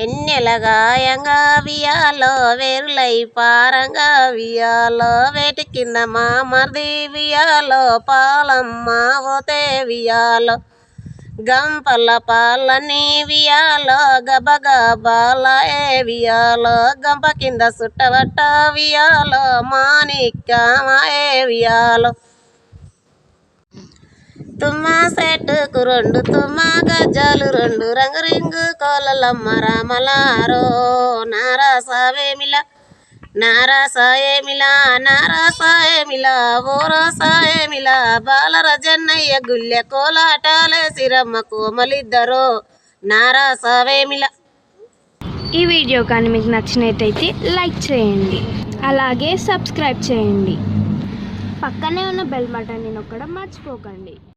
పిల్లగాయంగా వియాలో వేరులై పారంగా వియాలో వేటి కింద మామర్ది వియాలో పాలమ్మ ఓతే వియాలో. గంపల పాలని వియాలో గబగబాల ఏ వియాలో గంప కింద సుట్టబట్ట వియాలో మాణిక్యమ ఏ వియాలో. తుమ్మ సెట్టుకు రెండు తుమ్మ గజ్జాలు రెండు. రంగు రింగు కోలలమ్మ రామలారో నారాసావేమిల నారాసాయేమిల నారాసాయేమిల ఓరాసాయేమిల బాలరజన్నయ్య గుళ్ళె కోలాటాలే సిరమ్మ కోమలిద్దరో నారాసావేమిల. ఈ వీడియో కానీ మీకు నచ్చినట్టయితే లైక్ చేయండి. అలాగే సబ్స్క్రైబ్ చేయండి. పక్కనే ఉన్న బెల్ బటన్ని నొక్కడం మర్చిపోకండి.